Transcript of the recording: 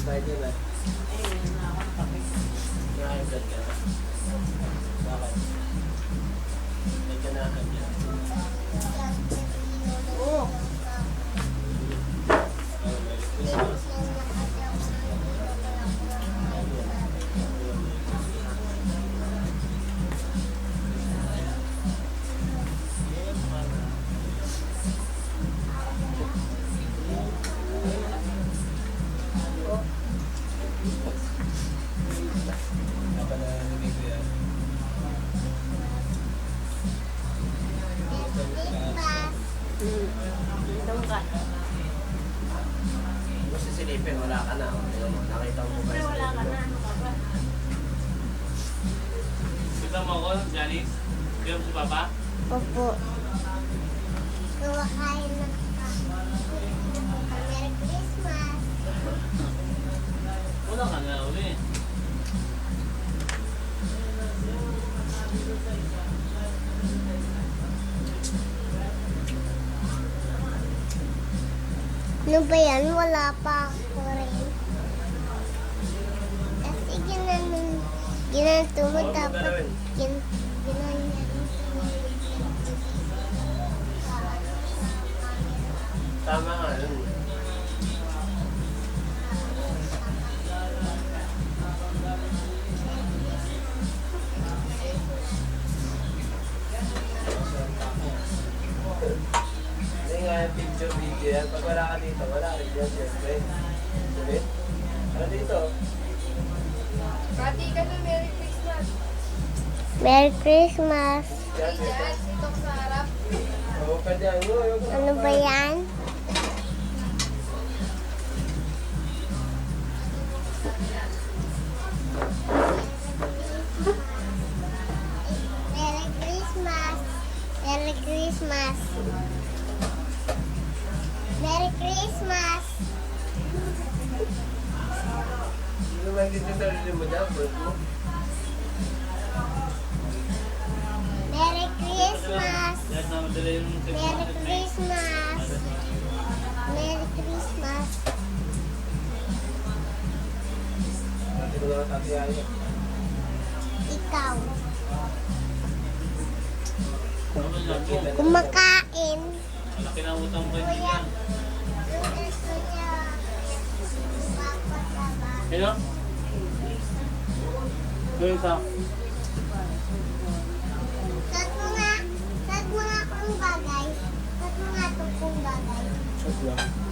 Friday ba? Ayun, nakakapagpapit. Nakakapagpapit. Doon ka. Kung sisilipin, wala ka na. Ayun, Nakita mo ba? Pero wala ka na. Ano ka ba? Kita mo ako, Janice? Kaya mo si Papa? Opo. Kumakain na. Merry Christmas. Wala ka na Ano ba yan? Wala pa ako rin. Kasi ginanon, ginanto mo Huwag mo dapat galawin. Picture video yan. Pag wala ka dito, wala rin yan syempre. Diba? Ano dito? Pati ka na Merry Christmas. Merry Christmas. Yan, dito. Dito ka sa harap. Oo, pwede yan. Oo, yung- Ano ba yan? Merry Christmas. Merry Christmas. Naman dito sarili mo dyan, bird mo. Merry Christmas. Na Merry Christmas. Merry Christmas. Ikaw. Kumakain. Malaki na utang ko Kuya. kaibigan. Sino isa? Sat mo nga. Sat mo nga kung bagay. Sat mo nga itong kung bagay. Lang.